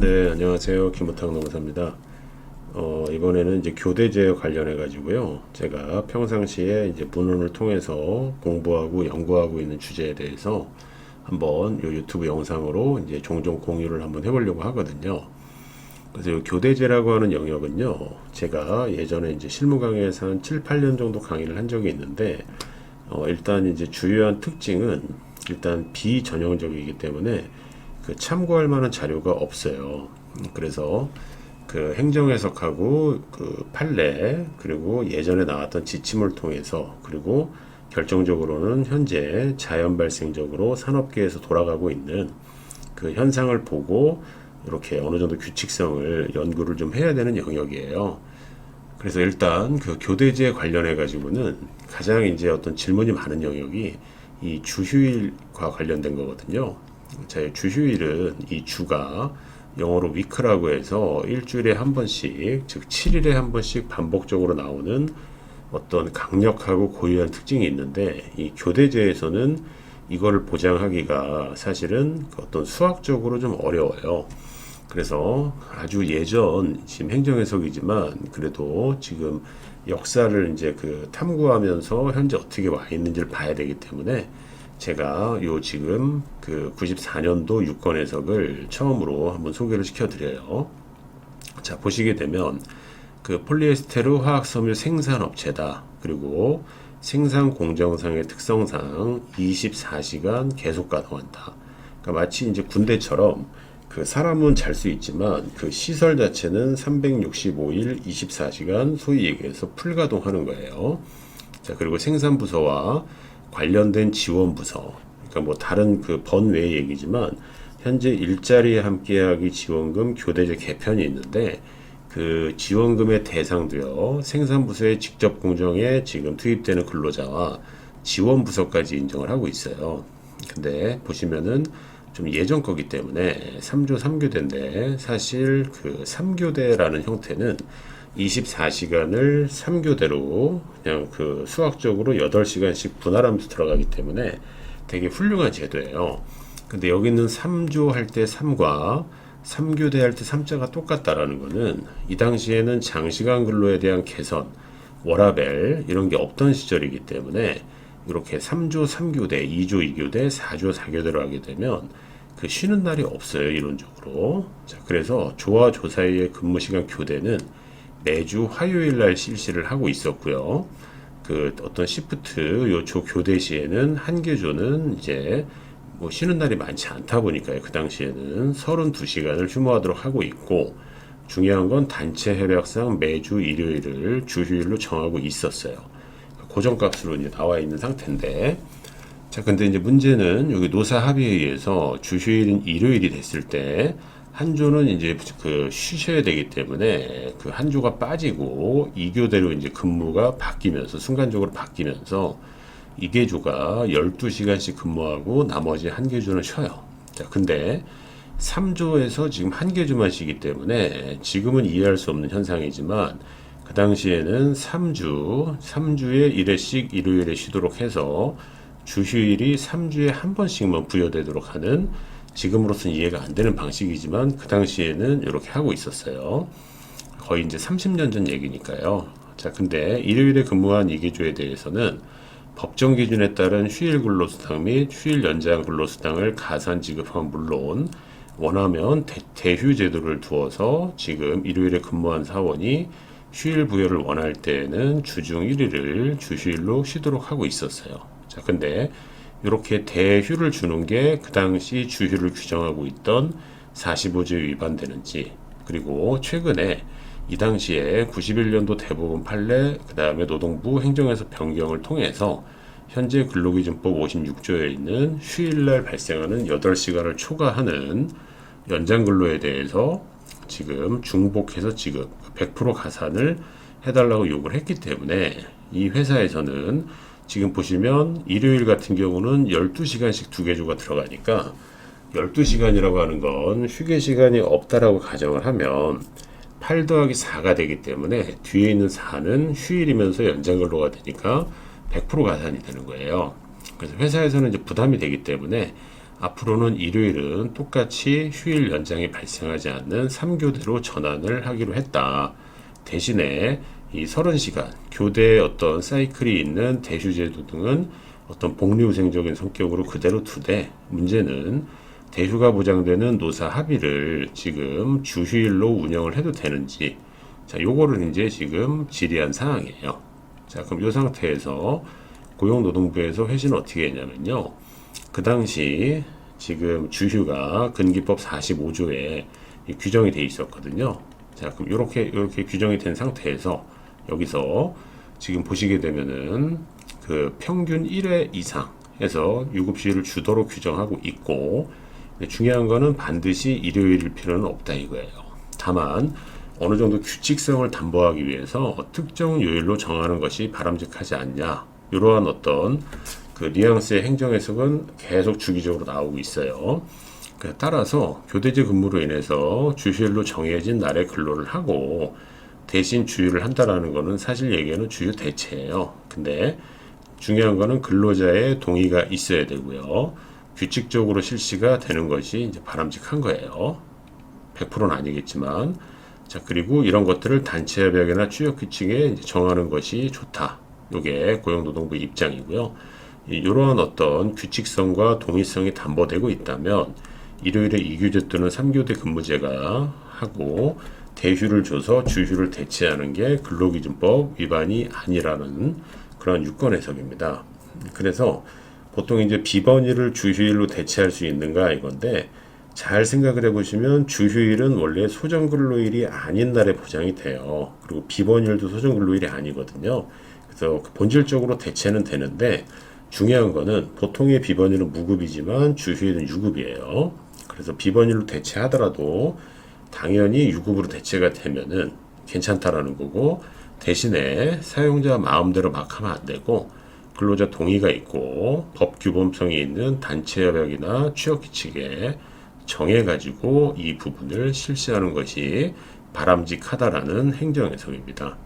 네, 안녕하세요. 김우탁 노무사입니다. 어, 이번에는 이제 교대제 관련해 가지고요. 제가 평상시에 이제 문헌을 통해서 공부하고 연구하고 있는 주제에 대해서 한번 요 유튜브 영상으로 이제 종종 공유를 한번 해보려고 하거든요. 그래서 요 교대제라고 하는 영역은요. 제가 예전에 이제 실무 강의에서 한 7, 8년 정도 강의를 한 적이 있는데 어, 일단 이제 주요한 특징은 일단 비전형적이기 때문에 그 참고할 만한 자료가 없어요. 음, 그래서 그 행정 해석하고 그 판례 그리고 예전에 나왔던 지침을 통해서 그리고 결정적으로는 현재 자연 발생적으로 산업계에서 돌아가고 있는 그 현상을 보고 이렇게 어느 정도 규칙성을 연구를 좀 해야 되는 영역이에요. 그래서 일단 그 교대제 관련해 가지고는 가장 이제 어떤 질문이 많은 영역이 이 주휴일과 관련된 거거든요. 자, 주휴일은 이 주가 영어로 위크라고 해서 일주일에 한 번씩, 즉 7일에 한 번씩 반복적으로 나오는 어떤 강력하고 고유한 특징이 있는데 이 교대제에서는 이거를 보장하기가 사실은 그 어떤 수학적으로 좀 어려워요. 그래서 아주 예전 지금 행정해석이지만 그래도 지금 역사를 이제 그 탐구하면서 현재 어떻게 와 있는지를 봐야 되기 때문에 제가 요 지금 그 94년도 유권 해석을 처음으로 한번 소개를 시켜드려요. 자, 보시게 되면 그 폴리에스테르 화학섬유 생산업체다. 그리고 생산 공정상의 특성상 24시간 계속 가동한다. 그러니까 마치 이제 군대처럼 그 사람은 잘 수 있지만 그 시설 자체는 365일 24시간 소위 얘기해서 풀가동하는 거예요. 자, 그리고 생산 부서와 관련된 지원 부서. 그러니까 뭐 다른 그 번외 얘기지만 현재 일자리 함께하기 지원금 교대제 개편이 있는데 그 지원금의 대상도요 생산 부서의 직접 공정에 지금 투입되는 근로자와 지원 부서까지 인정을 하고 있어요. 근데 보시면은 좀 예전 거기 때문에 3조 3교대인데 사실 그 3교대라는 형태는 24시간을 3교대로 그냥 그 수학적으로 8시간씩 분할하면서 들어가기 때문에 되게 훌륭한 제도예요. 근데 여기 있는 3조 할 때 3과 3교대 할 때 3자가 똑같다라는 거는 이 당시에는 장시간 근로에 대한 개선, 워라벨 이런 게 없던 시절이기 때문에 이렇게 3조 3교대, 2조 2교대, 4조 4교대로 하게 되면 그 쉬는 날이 없어요, 이론적으로. 자, 그래서 조와 조 사이의 근무 시간 교대는 매주 화요일 날 실시를 하고 있었고요. 그 어떤 시프트 요조 교대 시에는 한개 조는 이제 뭐 쉬는 날이 많지 않다 보니까요. 그 당시에는 32시간을 휴무하도록 하고 있고 중요한 건 단체 협약상 매주 일요일을 주휴일로 정하고 있었어요. 고정값으로 이제 나와 있는 상태인데 자 근데 이제 문제는 여기 노사 합의에 의해서 주휴일인 일요일이 됐을 때 한 조는 이제 그 쉬셔야 되기 때문에 그한 조가 빠지고 이교대로 이제 근무가 바뀌면서 순간적으로 바뀌면서 이개조가 12시간씩 근무하고 나머지 한 개조는 쉬어요. 자, 근데 3조에서 지금 한 개조만 쉬기 때문에 지금은 이해할 수 없는 현상이지만 그 당시에는 3주, 3주에 1회씩 일요일에 쉬도록 해서 주휴일이 3주에 한 번씩만 부여되도록 하는 지금으로서는 이해가 안 되는 방식이지만 그 당시에는 이렇게 하고 있었어요. 거의 이제 30년 전 얘기니까요. 자, 근데 일요일에 근무한 이개조에 대해서는 법정 기준에 따른 휴일 근로수당 및 휴일 연장 근로수당을 가산 지급하면 물론 원하면 대, 휴 제도를 두어서 지금 일요일에 근무한 사원이 휴일 부여를 원할 때에는 주중 1일을 주휴일로 쉬도록 하고 있었어요. 자, 근데 이렇게 대휴를 주는 게 그 당시 주휴를 규정하고 있던 45조에 위반되는지 그리고 최근에 이 당시에 91년도 대부분 판례, 그 다음에 노동부 행정에서 변경을 통해서 현재 근로기준법 56조에 있는 휴일날 발생하는 8시간을 초과하는 연장 근로에 대해서 지금 중복해서 지급 100% 가산을 해달라고 요구를 했기 때문에 이 회사에서는 지금 보시면 일요일 같은 경우는 12시간씩 두 개조가 들어가니까 12시간이라고 하는 건 휴게 시간이 없다라고 가정을 하면 8 더하기 4가 되기 때문에 뒤에 있는 4는 휴일이면서 연장 근로가 되니까 100% 가산이 되는 거예요. 그래서 회사에서는 이제 부담이 되기 때문에 앞으로는 일요일은 똑같이 휴일 연장이 발생하지 않는 3교대로 전환을 하기로 했다. 대신에 이 30시간 교대의 어떤 사이클이 있는 대휴제도 등은 어떤 복리후생적인 성격으로 그대로 두되 문제는 대휴가 보장되는 노사 합의를 지금 주휴일로 운영을 해도 되는지 자 요거를 이제 지금 질의한 사항이에요. 자 그럼 이 상태에서 고용노동부에서 회신을 어떻게 했냐면요. 그 당시 지금 주휴가 근기법 45조에 규정이 돼 있었거든요. 자, 그럼 이렇게 이렇게 규정이 된 상태에서 여기서 지금 보시게 되면은 그 평균 1회 이상에서 유급휴일을 주도록 규정하고 있고 중요한 거는 반드시 일요일일 필요는 없다 이거예요. 다만 어느 정도 규칙성을 담보하기 위해서 특정 요일로 정하는 것이 바람직하지 않냐 이러한 어떤 그 뉘앙스의 행정 해석은 계속 주기적으로 나오고 있어요. 그 따라서 교대제 근무로 인해서 주휴일로 정해진 날에 근로를 하고 대신 주휴를 한다라는 거는 사실 얘기하는 주휴 대체예요. 근데 중요한 거는 근로자의 동의가 있어야 되고요. 규칙적으로 실시가 되는 것이 이제 바람직한 거예요. 100%는 아니겠지만 자 그리고 이런 것들을 단체협약이나 취업 규칙에 이제 정하는 것이 좋다. 요게 고용노동부 입장이고요. 이- 이러한 어떤 규칙성과 동의성이 담보되고 있다면 일요일에 2교대 또는 3교대 근무제가 하고 대휴를 줘서 주휴를 대체하는 게 근로기준법 위반이 아니라는 그런 유권 해석입니다. 그래서 보통 이제 비번일을 주휴일로 대체할 수 있는가 이건데 잘 생각을 해보시면 주휴일은 원래 소정근로일이 아닌 날에 보장이 돼요. 그리고 비번일도 소정근로일이 아니거든요. 그래서 그 본질적으로 대체는 되는데 중요한 거는 보통의 비번일은 무급이지만 주휴일은 유급이에요. 그래서 비번일로 대체하더라도 당연히 유급으로 대체가 되면은 괜찮다라는 거고 대신에 사용자 마음대로 막 하면 안 되고 근로자 동의가 있고 법 규범성이 있는 단체 협약이나 취업 규칙에 정해 가지고 이 부분을 실시하는 것이 바람직하다라는 행정 해석입니다.